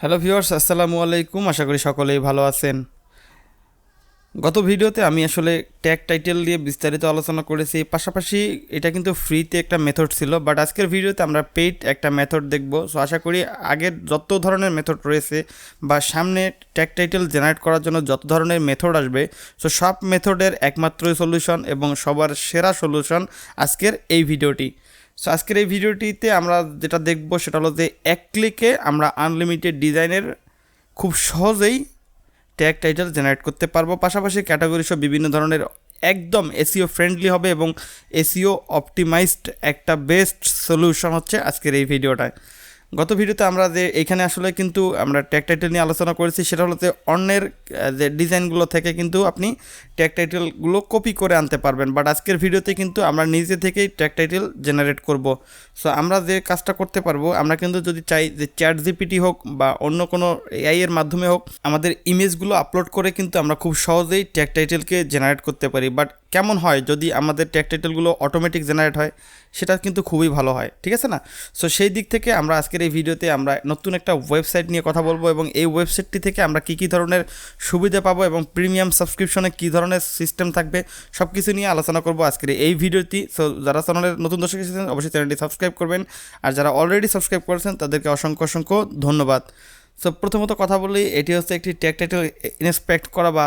Hello viewers আসসালামু আলাইকুম। আশা করি সকলেই ভালো আছেন। গত ভিডিওতে আমি আসলে ট্যাগ টাইটেল দিয়ে বিস্তারিত আলোচনা করেছি। পাশাপাশি এটা কিন্তু ফ্রিতে একটা মেথড ছিল বাট আজকের ভিডিওতে আমরা পেইড একটা মেথড দেখব। সো আশা করি আগের যত ধরনের মেথড রয়েছে বা সামনে ট্যাগ টাইটেল জেনারেট করার জন্য যত ধরনের মেথড আসবে সো সব মেথডের একমাত্রই সলিউশন এবং সবার সেরা সলিউশন আজকের এই ভিডিওটি। সো আজকের এই ভিডিওটিতে আমরা যেটা দেখব সেটা হলো যে এক ক্লিকে আমরা আনলিমিটেড ডিজাইনের খুব সহজেই ট্যাগ টাইটেল জেনারেট করতে পারব। পাশাপাশি ক্যাটাগরি সব বিভিন্ন ধরনের একদম এসিও ফ্রেন্ডলি হবে এবং এসিও অপটিমাইজড একটা বেস্ট সলিউশন হচ্ছে আজকের এই ভিডিওটায়। গত ভিডিওতে আমরা যে এখানে আসলে কিন্তু আমরা ট্যাগ টাইটেল নিয়ে আলোচনা করেছি, সেটা হলো যে অন্যের যে ডিজাইনগুলো থেকে কিন্তু আপনি ট্যাগ টাইটেলগুলো কপি করে আনতে পারবেন। বাট আজকের ভিডিওতে কিন্তু আমরা নিজে থেকেই ট্যাগ টাইটেল জেনারেট করব। সো আমরা যে কাজটা করতে পারব, আমরা কিন্তু যদি চাই যে চ্যাট জিপিটি হোক বা অন্য কোনো এআই এর মাধ্যমে হোক, আমাদের ইমেজগুলো আপলোড করে কিন্তু আমরা খুব সহজেই ট্যাগ টাইটেলকে জেনারেট করতে পারি। বাট কেমন হয় যদি আমাদের ট্যাগ টাইটেলগুলো অটোমেটিক জেনারেট হয়, সেটা কিন্তু খুবই ভালো হয়, ঠিক আছে না? সো সেই দিক থেকে আমরা আজকের এই ভিডিওতে আমরা নতুন একটা ওয়েবসাইট নিয়ে কথা বলব এবং এই ওয়েবসাইটটি থেকে আমরা কী কী ধরনের সুবিধা পাবো এবং প্রিমিয়াম সাবস্ক্রিপশনে কী ধরনের সিস্টেম থাকবে সব কিছু নিয়ে আলোচনা করব আজকের এই ভিডিওটি সো যারা চ্যানেলের নতুন দর্শক এসেছেন, অবশ্যই চ্যানেলটি সাবস্ক্রাইব করবেন। আর যারা অলরেডি সাবস্ক্রাইব করেছেন, তাদেরকে অসংখ্য অসংখ্য ধন্যবাদ। সো প্রথমত কথা বলি, এটি হচ্ছে একটি ট্যাগ টাইটেল ইন্সপেক্ট করা বা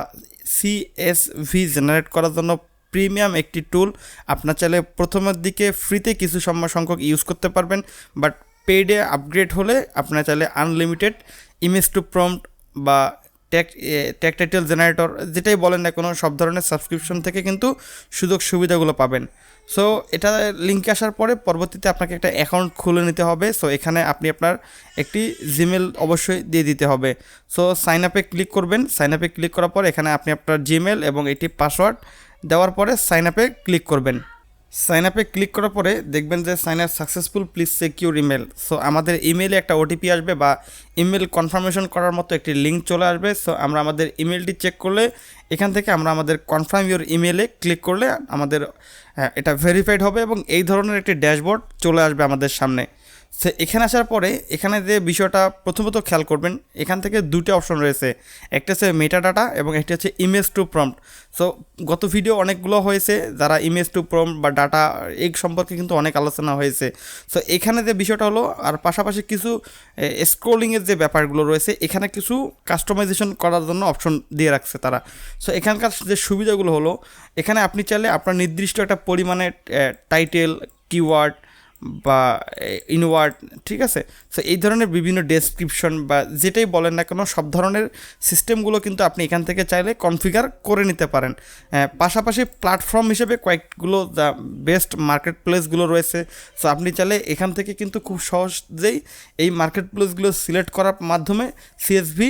সিএসভি জেনারেট করার জন্য প্রিমিয়াম একটি টুল আপনার চাইলে প্রথমের দিকে ফ্রিতে কিছু সময় সংখ্যক ইউজ করতে পারবেন বাট পেইডে আপগ্রেড হলে আপনার চাইলে আনলিমিটেড ইমেজ টু প্রম্পট বা ট্যাগ ট্যাগ টাইটেল জেনারেটর যেটাই বলেন না কোনো, সব ধরনের সাবস্ক্রিপশন থেকে কিন্তু সুযোগ সুবিধাগুলো পাবেন। সো এটা লিঙ্কে আসার পরে পরবর্তীতে আপনাকে একটা অ্যাকাউন্ট খুলে নিতে হবে। সো এখানে আপনি আপনার একটি জিমেল অবশ্যই দিয়ে দিতে হবে। সো সাইন আপে ক্লিক করবেন। সাইন আপে ক্লিক করার পর এখানে আপনি আপনার জিমেল এবং এটি পাসওয়ার্ড দেওয়ার পরে সাইন আপে ক্লিক করবেন। সাইন আপে ক্লিক করার পরে দেখবেন যে sign up successful please secure email so আমাদের ইমেলে একটা ওটিপি আসবে বা ইমেল কনফার্মেশন করার মতো একটি লিঙ্ক চলে আসবে। সো আমরা আমাদের ইমেলটি চেক করলে এখান থেকে আমরা আমাদের কনফার্ম ইউর ইমেলে ক্লিক করলে আমাদের আহ, এটা ভেরিফাইড হবে এবং এই ধরনের একটি ড্যাশবোর্ড চলে আসবে আমাদের সামনে। সে এখানে আসার পরে এখানে যে বিষয়টা প্রথমত খেয়াল করবেন, এখান থেকে দুটো অপশন রয়েছে। একটা হচ্ছে মেটা ডাটা এবং একটা হচ্ছে ইমেজ টু প্রম্পট সো গত ভিডিও অনেকগুলো হয়েছে, যারা ইমেজ টু প্রম্পট বা ডাটা এই সম্পর্কে কিন্তু অনেক আলোচনা হয়েছে। সো এখানে যে বিষয়টা হলো, আর পাশাপাশি কিছু স্ক্রোলিংয়ের যে ব্যাপারগুলো রয়েছে, এখানে কিছু কাস্টমাইজেশন করার জন্য অপশন দিয়ে রাখছে তারা। সো এখানকার যে সুবিধাগুলো হলো, এখানে আপনি চাইলে আপনার নির্দিষ্ট একটা পরিমাণে টাইটেল কিওয়ার্ড বা ইনওয়ার্ড ঠিক আছে? সো এই ধরনের বিভিন্ন ডেসক্রিপশন বা যেটাই বলেন না কেন, সব ধরনের সিস্টেমগুলো কিন্তু আপনি এখান থেকে চাইলে কনফিগার করে নিতে পারেন। পাশাপাশি প্ল্যাটফর্ম হিসেবে কয়েকগুলো, যা বেস্ট মার্কেট প্লেসগুলো রয়েছে। সো আপনি চাইলে এখান থেকে কিন্তু খুব সহজেই এই মার্কেট প্লেসগুলো সিলেক্ট করার মাধ্যমে সিএসভি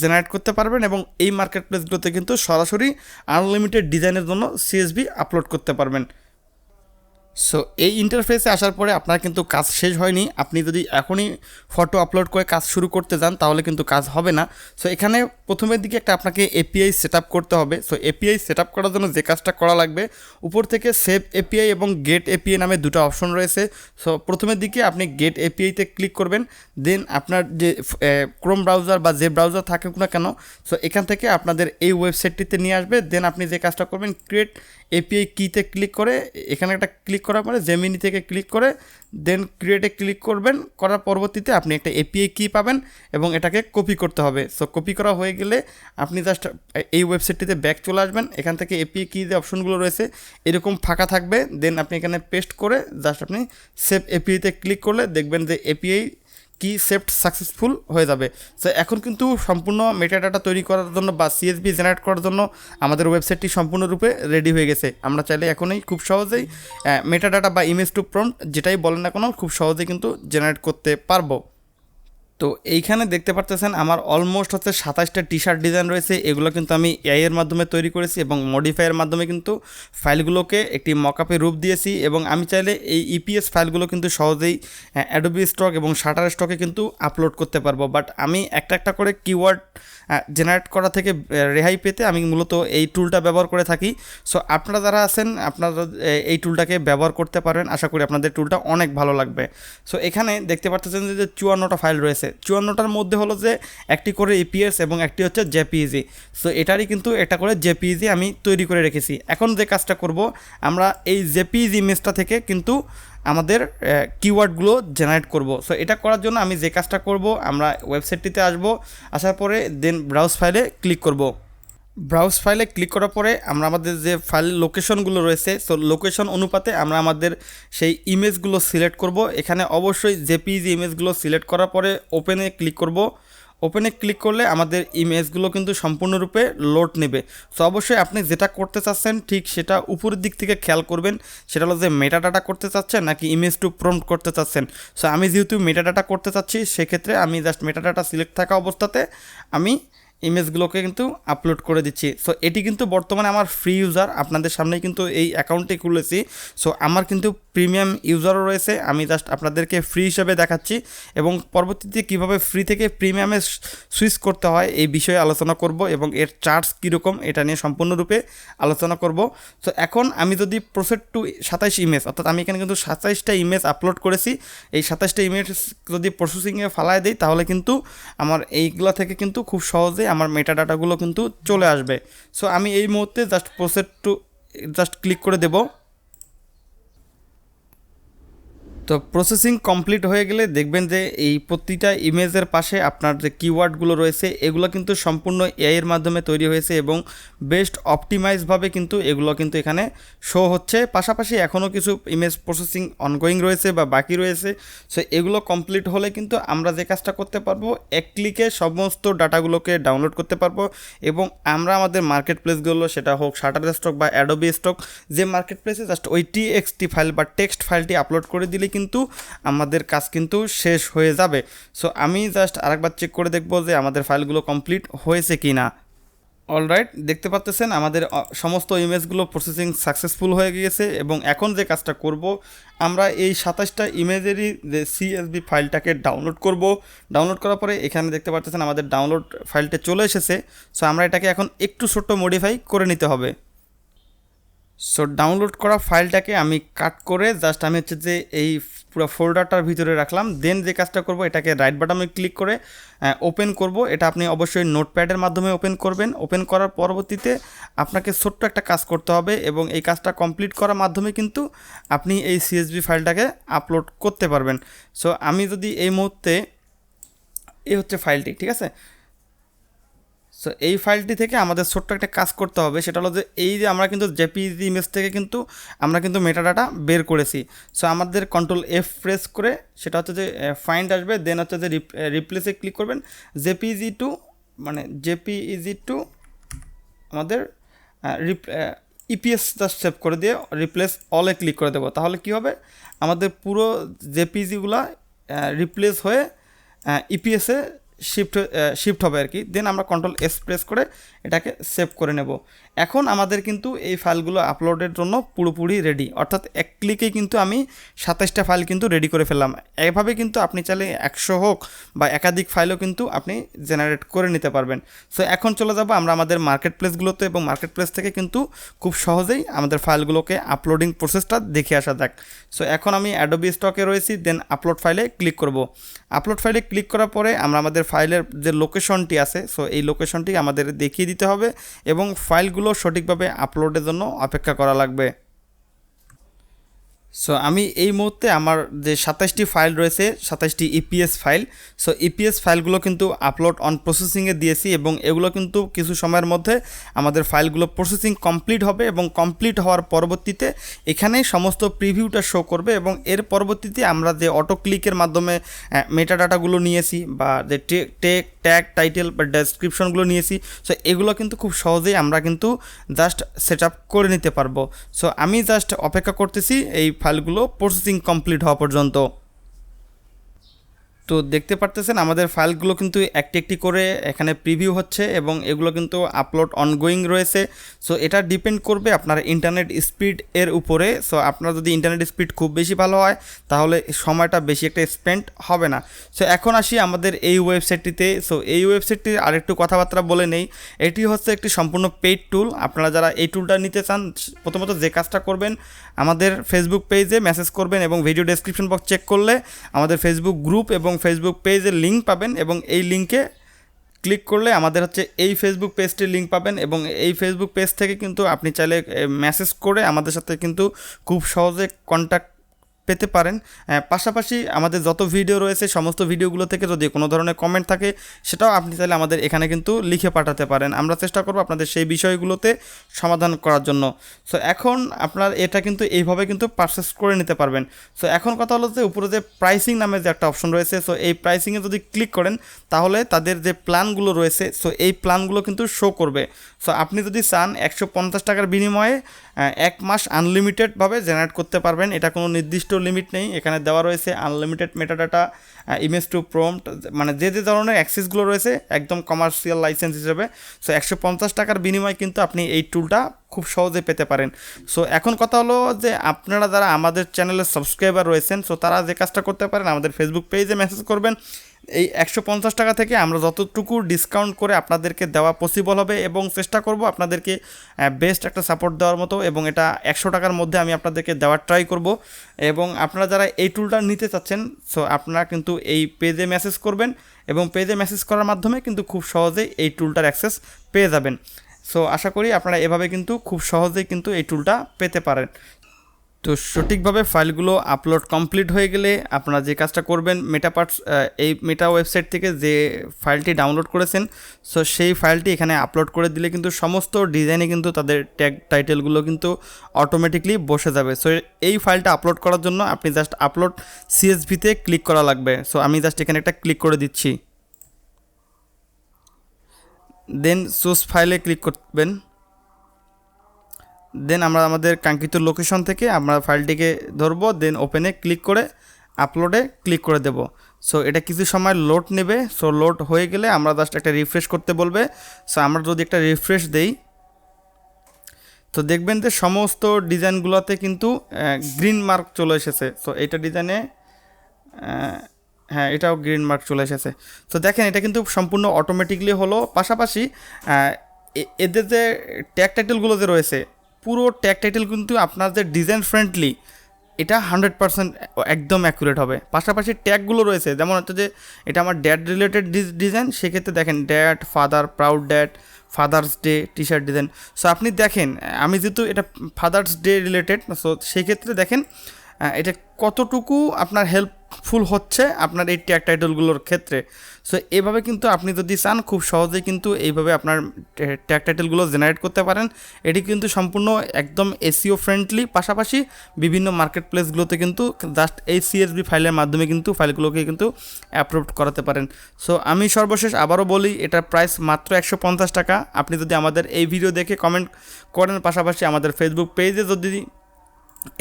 জেনারেট করতে পারবেন এবং এই মার্কেট প্লেসগুলোতে কিন্তু সরাসরি আনলিমিটেড ডিজাইনের জন্য সিএসভি আপলোড করতে পারবেন। সো এই ইন্টারফেসে আসার পরে আপনার কিন্তু কাজ শেষ হয়নি। আপনি যদি এখনই ফটো আপলোড করে কাজ শুরু করতে যান, তাহলে কিন্তু কাজ হবে না। সো এখানে প্রথমের দিকে একটা আপনাকে এপিআই সেট করতে হবে। সো এপিআই সেট করার জন্য যে কাজটা করা লাগবে, উপর থেকে সেভ এপিআই এবং গেট এপিআই নামে দুটো অপশন রয়েছে। সো প্রথমের দিকে আপনি গেট এপিআইতে ক্লিক করবেন। দেন আপনার যে ক্রোম ব্রাউজার বা যে ব্রাউজার থাকুক না কেন সো এখান থেকে আপনাদের এই ওয়েবসাইটটিতে নিয়ে আসবে। দেন আপনি যে কাজটা করবেন ক্রিয়েট এপিআই কিতে ক্লিক করে, এখানে একটা ক্লিক করার পরে জেমিনি থেকে ক্লিক করে দেন ক্রিয়েটে ক্লিক করবেন, করার পরবর্তীতে আপনি একটা এপিআই কি পাবেন এবং এটাকে কপি করতে হবে। সো কপি করা হয়ে গেলে আপনি জাস্ট এই ওয়েবসাইটটিতে ব্যাক চলে আসবেন, এখান থেকে এপিআই কি যে অপশনগুলো রয়েছে, এরকম ফাঁকা থাকবে দেন আপনি এখানে পেস্ট করে জাস্ট আপনি সেভ এপিআইতে ক্লিক করলে দেখবেন যে এপিআই কি সেফট সাকসেসফুল হয়ে যাবে। সো এখন কিন্তু সম্পূর্ণ মেটা ডাটা তৈরি করার জন্য বা সিএসবি জেনারেট করার জন্য আমাদের ওয়েবসাইটটি সম্পূর্ণরূপে রেডি হয়ে গেছে। আমরা চাইলে এখনই খুব সহজেই মেটা ডাটা বা ইমেজ টু প্রম্পট যেটাই বলেন না কোনো, খুব সহজেই কিন্তু জেনারেট করতে পারব। তো এইখানে দেখতে পারতেছেন আমার অলমোস্ট হচ্ছে সাতাশটা টি শার্ট ডিজাইন রয়েছে। এগুলো কিন্তু আমি এআইয়ের মাধ্যমে তৈরি করেছি এবং মডিফাইয়ের মাধ্যমে কিন্তু ফাইলগুলোকে একটি মকআপে রূপ দিয়েছি এবং আমি চাইলে এই ইপিএস ফাইলগুলো কিন্তু সহজেই অ্যাডোবি স্টক এবং শাটার স্টকে কিন্তু আপলোড করতে পারব। বাট আমি একটা একটা করে কিওয়ার্ড জেনারেট করা থেকে রেহাই পেতে আমি মূলত এই টুলটা ব্যবহার করে থাকি। সো আপনারা যারা আছেন, আপনারা এই টুলটাকে ব্যবহার করতে পারেন। আশা করি আপনাদের টুলটা অনেক ভালো লাগবে। সো এখানে দেখতে পাচ্ছেন যে চুয়ান্নটা ফাইল রয়েছে। চুয়ান্নটার মধ্যে হলো যে একটি করে ইপিএস এবং একটি হচ্ছে জেপিইজি সো এটারই কিন্তু এটা করে জেপিইজি আমি তৈরি করে রেখেছি। এখন যে কাজটা করব, আমরা এই জেপিইজি ইমেজটা থেকে কিন্তু আমাদের কিওয়ার্ডগুলো জেনারেট করব। সো এটা করার জন্য আমি যে কাজটা করব, আমরা ওয়েবসাইটটিতে আসব, আসার পরে দেন ব্রাউজ ফাইলে ক্লিক করব। ব্রাউজ ফাইলে ক্লিক করার পরে আমরা আমাদের যে ফাইল লোকেশনগুলো রয়েছে সো লোকেশন অনুপাতে আমরা আমাদের সেই ইমেজগুলো সিলেক্ট করব। এখানে অবশ্যই জেপিজি ইমেজগুলো সিলেক্ট করার পরে ওপেনে ক্লিক করব। ওপেনে ক্লিক করলে আমাদের ইমেজগুলো কিন্তু সম্পূর্ণরূপে লোড নেবে। সো অবশ্যই আপনি যেটা করতে চাচ্ছেন, ঠিক সেটা উপরের দিক থেকে খেয়াল করবেন। সেটা হলো যে মেটা ডাটা করতে চাচ্ছেন নাকি ইমেজ টু প্রম্পট করতে চাচ্ছেন? সো আমি যেহেতু মেটা ডাটা করতে চাচ্ছি, সেক্ষেত্রে আমি জাস্ট মেটা ডাটা সিলেক্ট থাকা অবস্থাতে আমি ইমেজগুলোকে কিন্তু আপলোড করে দিচ্ছি। সো এটি কিন্তু বর্তমানে আমার ফ্রি ইউজার আপনাদের সামনে কিন্তু এই অ্যাকাউন্টটি খুলেছি। সো আমার কিন্তু প্রিমিয়াম ইউজারও রয়েছে। আমি জাস্ট আপনাদেরকে ফ্রি হিসেবে দেখাচ্ছি এবং পরবর্তীতে কীভাবে ফ্রি থেকে প্রিমিয়ামে সুইচ করতে হয় এই বিষয়ে আলোচনা করব এবং এর চার্জ কীরকম এটা নিয়ে সম্পূর্ণরূপে আলোচনা করব। সো এখন আমি যদি প্রসেড টু সাতাইশ ইমেজ, অর্থাৎ আমি এখানে কিন্তু সাতাইশটা ইমেজ আপলোড করেছি, এই সাতাইশটা ইমেজ যদি প্রসেসিংয়ে ফালায় দিই তাহলে কিন্তু আমার এইগুলো থেকে কিন্তু খুব সহজে আমার মেটা ডাটাগুলো কিন্তু চলে আসবে। সো আমি এই মুহূর্তে just proceed to just click করে দেবো। তো প্রসেসিং কমপ্লিট হয়ে গেলে দেখবেন যে এই প্রতিটা ইমেজের পাশে আপনার যে কিওয়ার্ডগুলো রয়েছে, এগুলো কিন্তু সম্পূর্ণ এআইয়ের মাধ্যমে তৈরি হয়েছে এবং বেস্ট অপটিমাইজভাবে কিন্তু এগুলো কিন্তু এখানে শো হচ্ছে। পাশাপাশি এখনও কিছু ইমেজ প্রসেসিং অনগোয়িং রয়েছে বা বাকি রয়েছে। সো এগুলো কমপ্লিট হলে কিন্তু আমরা যে কাজটা করতে পারব, এক ক্লিকে সমস্ত ডাটাগুলোকে ডাউনলোড করতে পারব এবং আমরা আমাদের মার্কেট প্লেসগুলো সেটা হোক শাটার স্টক বা অ্যাডোবি স্টক যে মার্কেট প্লেসে জাস্ট ওই টিএক্সটি ফাইল বা টেক্সট ফাইলটি আপলোড করে দিলে কিন্তু আমাদের কাজ কিন্তু শেষ হয়ে যাবে। সো আমি জাস্ট আরেকবার চেক করে দেখব যে আমাদের ফাইলগুলো কমপ্লিট হয়েছে কি না অলরাইট দেখতে পাচ্তেছেন আমাদের সমস্ত ইমেজগুলো প্রসেসিং সাকসেসফুল হয়ে গিয়েছে এবং এখন যে কাজটা করব, আমরা এই সাতাশটা ইমেজেরই যে সিএসবি ফাইলটাকে ডাউনলোড করব। ডাউনলোড করার পরে এখানে দেখতে পাচ্তেছেন আমাদের ডাউনলোড ফাইলটা চলে এসেছে। সো আমরা এটাকে এখন একটু ছোট্ট মডিফাই করে নিতে হবে। সো ডাউনলোড করা ফাইলটাকে আমি কাট করে জাস্ট আমি হচ্ছে যে এই পুরো ফোল্ডারটার ভিতরে রাখলাম। দেন যে কাজটা করব, এটাকে রাইট বাটনে ক্লিক করে ওপেন করব। এটা আপনি অবশ্যই নোটপ্যাডের মাধ্যমে ওপেন করবেন। ওপেন করার পরবর্তীতে আপনাকে ছোট্ট একটা কাজ করতে হবে এবং এই কাজটা কমপ্লিট করার মাধ্যমে কিন্তু আপনি এই সিএসবি ফাইলটাকে আপলোড করতে পারবেন। সো আমি যদি এই মুহূর্তে, এই হচ্ছে ফাইলটি, ঠিক আছে? সো এই ফাইলটি থেকে আমাদের ছোট্ট একটা কাজ করতে হবে। সেটা হলো যে, এই যে আমরা কিন্তু জেপিজি ইমেজ থেকে কিন্তু আমরা কিন্তু মেটাডাটা বের করেছি। সো আমাদের কন্ট্রোল এফ প্রেস করে সেটা হচ্ছে যে ফাইন্ড আসবে দেন হচ্ছে যে রিপ্লেসে ক্লিক করবেন। জেপিজি টু মানে জেপিইজি টু আমাদের ইপিএস জাস্ট সেভ করে দিয়ে রিপ্লেস অলে ক্লিক করে দেবো। তাহলে কি হবে? আমাদের পুরো জেপিজিগুলা রিপ্লেস হয়ে ইপিএসে শিফট শিফট হবে আর কি। দেন আমরা কন্ট্রোল এস প্রেস করে এটাকে সেভ করে নেব। এখন আমাদের কিন্তু এই ফাইলগুলো আপলোডের জন্য পুরোপুরি রেডি অর্থাৎ এক ক্লিকেই কিন্তু আমি সাতাশটা ফাইল কিন্তু রেডি করে ফেললাম। এভাবে কিন্তু আপনি চাইলে একশো হোক বা একাধিক ফাইলও কিন্তু আপনি জেনারেট করে নিতে পারবেন। সো এখন চলে যাব আমরা আমাদের মার্কেট প্লেসগুলোতে এবং মার্কেট প্লেস থেকে কিন্তু খুব সহজেই আমাদের ফাইলগুলোকে আপলোডিং প্রসেসটা দেখে আসা যাক। সো এখন আমি অ্যাডোবি স্টকে রয়েছি দেন আপলোড ফাইলে ক্লিক করব। আপলোড ফাইলে ক্লিক করার পরে আমরা আমাদের ফাইলের যে লোকেশনটি আছে সো এই লোকেশনটি আমাদের দেখিয়ে দিতে হবে এবং ফাইলগুলো সঠিকভাবে আপলোডের জন্য অপেক্ষা করা লাগবে। সো আমি এই মুহূর্তে আমার যে সাতাশটি ফাইল রয়েছে সাতাশটি ইপিএস ফাইল সো ইপিএস ফাইলগুলো কিন্তু আপলোড অন প্রসেসিংয়ে দিয়েছি এবং এগুলো কিন্তু কিছু সময়ের মধ্যে আমাদের ফাইলগুলো প্রসেসিং কমপ্লিট হবে এবং কমপ্লিট হওয়ার পরবর্তীতে এখানে সমস্ত প্রিভিউটা শো করবে এবং এর পরবর্তীতে আমরা যে অটো ক্লিকের মাধ্যমে মেটা ডাটাগুলো নিয়েছি বা যে টেক ট্যাগ টাইটেল বা ডেসক্রিপশনগুলো নিয়েছি। সো এগুলো কিন্তু খুব সহজেই আমরা কিন্তু জাস্ট সেট আপ করে নিতে পারব। সো আমি জাস্ট অপেক্ষা করতেছি এই ফাইলগুলো প্রসেসিং কমপ্লিট হওয়া পর্যন্ত। তো দেখতে পারতেছেন, আমাদের ফাইলগুলো কিন্তু একটি একটি করে এখানে প্রিভিউ হচ্ছে এবং এগুলো কিন্তু আপলোড অনগোয়িং রয়েছে। সো এটা ডিপেন্ড করবে আপনার ইন্টারনেট স্পিড এর উপরে। সো আপনার যদি ইন্টারনেট স্পিড খুব বেশি ভালো হয়, তাহলে সময়টা বেশি একটা স্পেন্ড হবে না। সো এখন আসি আমাদের এই ওয়েবসাইটটিতে সো এই ওয়েবসাইটটির আরেকটু কথাবার্তা বলে নেই। এটি হচ্ছে একটি সম্পূর্ণ পেইড টুল আপনারা যারা এই টুলটা নিতে চান, প্রথমত যে কাজটা করবেন আমাদের ফেসবুক পেজে মেসেজ করবেন এবং ভিডিও ডেসক্রিপশন বক্স চেক করলে আমাদের ফেসবুক গ্রুপ এবং ফেসবুক পেজের লিঙ্ক পাবেন এবং এই লিঙ্কে ক্লিক করলে আমাদের হচ্ছে এই ফেসবুক পেজটির লিঙ্ক পাবেন এবং এই ফেসবুক পেজ থেকে কিন্তু আপনি চাইলে মেসেজ করে আমাদের সাথে কিন্তু খুব সহজে কন্ট্যাক্ট পেতে পারেন। পাশাপাশি আমাদের যত ভিডিও রয়েছে, সমস্ত ভিডিওগুলো থেকে যদি কোনো ধরনের কমেন্ট থাকে, সেটাও আপনি চাইলে আমাদের এখানে কিন্তু লিখে পাঠাতে পারেন। আমরা চেষ্টা করব আপনাদের সেই বিষয়গুলোতে সমাধান করার জন্য। সো এখন আপনার এটা কিন্তু এইভাবে কিন্তু পারচেস করে নিতে পারবেন। সো এখন কথা হলো যে উপরে যে প্রাইসিং নামে যে একটা অপশন রয়েছে সো এই প্রাইসিংয়ে যদি ক্লিক করেন, তাহলে তাদের যে প্ল্যানগুলো রয়েছে সো এই প্ল্যানগুলো কিন্তু শো করবে। সো আপনি যদি চান একশো পঞ্চাশ টাকার বিনিময়ে এক মাস আনলিমিটেডভাবে জেনারেট করতে পারবেন। এটা কোনো নির্দিষ্ট লিমিট নেই, এখানে দেওয়া রয়েছে unlimited metadata image to prompt মানে যে যে ধরনের অ্যাক্সেসগুলো রয়েছে একদম কমার্শিয়াল লাইসেন্স হিসেবে। সো একশো পঞ্চাশ টাকার বিনিময়ে কিন্তু আপনি এই টুলটা খুব সহজে পেতে পারেন। সো এখন কথা হলো যে আপনারা যারা আমাদের চ্যানেলের সাবস্ক্রাইবার রয়েছেন সো তারা যে কাজটা করতে পারেন, আমাদের ফেসবুক পেজে মেসেজ করবেন। এই একশো পঞ্চাশ টাকা থেকে আমরা যতটুকু ডিসকাউন্ট করে আপনাদেরকে দেওয়া পসিবল হবে এবং চেষ্টা করব আপনাদেরকে বেস্ট একটা সাপোর্ট দেওয়ার মতো এবং এটা একশো টাকার মধ্যে আমি আপনাদেরকে দেওয়ার ট্রাই করব। এবং আপনারা যারা এই টুলটা নিতে চাচ্ছেন সো আপনারা কিন্তু এই পেজে মেসেজ করবেন এবং পেজে মেসেজ করার মাধ্যমে কিন্তু খুব সহজেই এই টুলটার অ্যাক্সেস পেয়ে যাবেন। সো আশা করি আপনারা এভাবে কিন্তু খুব সহজেই কিন্তু এই টুলটা পেতে পারেন। তো সঠিকভাবে ফাইলগুলো আপলোড কমপ্লিট হয়ে গেলে আপনারা যে কাজটা করবেন মেটাপার্টস এই মেটা ওয়েবসাইট থেকে যে ফাইলটি ডাউনলোড করেছেন সো সেই ফাইলটি এখানে আপলোড করে দিলে কিন্তু সমস্ত ডিজাইনে কিন্তু তাদের ট্যাগ টাইটেলগুলো কিন্তু অটোমেটিকলি বসে যাবে। সো এই ফাইলটা আপলোড করার জন্য আপনি জাস্ট আপলোড সিএসভিতে ক্লিক করা লাগবে। সো আমি জাস্ট এখানে একটা ক্লিক করে দিচ্ছি। দেন সোর্স ফাইলে ক্লিক করবেন। দেন আমরা আমাদের কাঙ্ক্ষিত লোকেশন থেকে আমরা ফাইলটিকে ধরবো দেন ওপেনে ক্লিক করে আপলোডে ক্লিক করে দেব। সো এটা কিছু সময় লোড নেবে। সো লোড হয়ে গেলে আমরা জাস্ট একটা রিফ্রেশ করতে বলবে। সো আমরা যদি একটা রিফ্রেশ দেই, তো দেখবেন যে সমস্ত ডিজাইনগুলোতে কিন্তু গ্রিন মার্ক চলে এসেছে। সো এটা ডিজাইনে হ্যাঁ এটাও গ্রিন মার্ক চলে এসেছে। তো দেখেন, এটা কিন্তু সম্পূর্ণ অটোমেটিকলি হলো। পাশাপাশি এদের যে ট্যাগ টাইটেলগুলো যে রয়েছে পুরো ট্যাগ টাইটেল কিন্তু আপনাদের ডিজাইন ফ্রেন্ডলি এটা হান্ড্রেড পার্সেন্ট একদম অ্যাকুরেট হবে। পাশাপাশি ট্যাগগুলো রয়েছে, যেমন হচ্ছে যে এটা আমার ড্যাড রিলেটেড ডিজাইন সেক্ষেত্রে দেখেন dad father proud dad father's day T shirt design so আপনি দেখেন, আমি যেহেতু এটা ফাদার্স ডে রিলেটেড সো সেক্ষেত্রে দেখেন এটা কতটুকু আপনার হেল্পফুল হচ্ছে আপনার এই ট্যাগ টাইটেলগুলোর ক্ষেত্রে? সো এভাবে কিন্তু আপনি যদি চান, খুব সহজেই কিন্তু এইভাবে আপনার ট্যাগ টাইটেলগুলো জেনারেট করতে পারেন। এটি কিন্তু সম্পূর্ণ একদম এসিও ফ্রেন্ডলি পাশাপাশি বিভিন্ন মার্কেট প্লেসগুলোতে কিন্তু জাস্ট এই সিএসবি ফাইলের মাধ্যমে কিন্তু ফাইলগুলোকে কিন্তু অ্যাপ্রুভ করাতে পারেন। সো আমি সর্বশেষ আবারও বলি এটার প্রাইস মাত্র একশো পঞ্চাশ টাকা। আপনি যদি আমাদের এই ভিডিও দেখে কমেন্ট করেন, পাশাপাশি আমাদের ফেসবুক পেজে যদি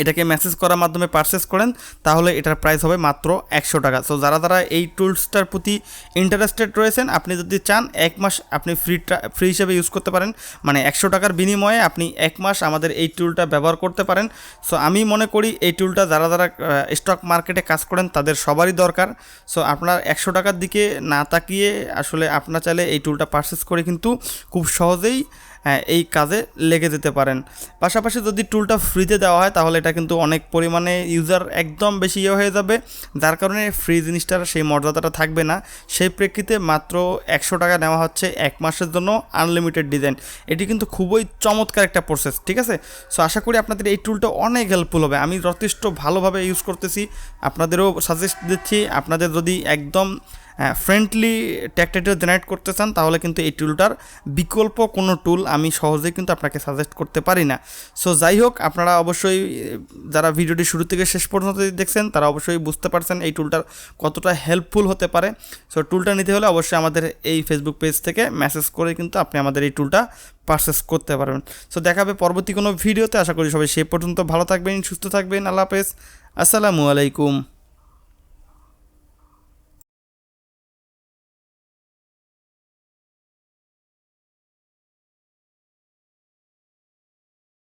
এটাকে মেসেজ করার মাধ্যমে পারচেস করেন, তাহলে এটার প্রাইস হবে মাত্র একশো টাকা। সো যারা যারা এই টুলসটার প্রতি ইন্টারেস্টেড রয়েছেন, আপনি যদি চান, এক মাস আপনি ফ্রি ফ্রি হিসেবে ইউজ করতে পারেন। মানে একশো টাকার বিনিময়ে আপনি এক মাস আমাদের এই টুলটা ব্যবহার করতে পারেন। সো আমি মনে করি এই টুলটা যারা যারা স্টক মার্কেটে কাজ করেন, তাদের সবারই দরকার। সো আপনার একশো টাকার দিকে না তাকিয়ে আসলে আপনার চাইলে এই টুলটা পারচেস করে কিন্তু খুব সহজেই এই কাজে লেগে যেতে পারেন। পাশাপাশি যদি টুলটা ফ্রিতে দেওয়া হয়, তাহলে এটা কিন্তু অনেক পরিমাণে ইউজার একদম বেশি ইয়ে হয়ে যাবে। যার কারণে ফ্রি জিনিসটার সেই মর্যাদাটা থাকবে না। সেই প্রেক্ষিতে মাত্র একশো টাকা নেওয়া হচ্ছে এক মাসের জন্য আনলিমিটেড ডিজাইন এটি কিন্তু খুবই চমৎকার একটা প্রসেস ঠিক আছে? সো আশা করি আপনাদের এই টুলটা অনেক হেল্পফুল হবে। আমি যথেষ্ট ভালোভাবে ইউজ করতেছি। আপনাদেরও সাজেস্ট দিচ্ছি। আপনাদের যদি একদম ফ্রেন্ডলি ট্যাক্টাইটেল জেনারেট করতে চান, তাহলে কিন্তু এই টুলটার বিকল্প কোনো টুল আমি সহজেই কিন্তু আপনাকে সাজেস্ট করতে পারি না। সো যাই হোক, আপনারা অবশ্যই, যারা ভিডিওটি শুরু থেকে শেষ পর্যন্ত দেখছেন, তারা অবশ্যই বুঝতে পারছেন এই টুলটার কতটা হেল্পফুল হতে পারে। সো টুলটা নিতে হলে অবশ্যই আমাদের এই ফেসবুক পেজ থেকে মেসেজ করে কিন্তু আপনি আমাদের এই টুলটা পারচেস করতে পারবেন। সো দেখা দেখাবে পরবর্তী কোনো ভিডিওতে। আশা করি সবাই সে পর্যন্ত ভালো থাকবেন, সুস্থ থাকবেন। আল্লাহ হাফেজ। আসসালামু আলাইকুম।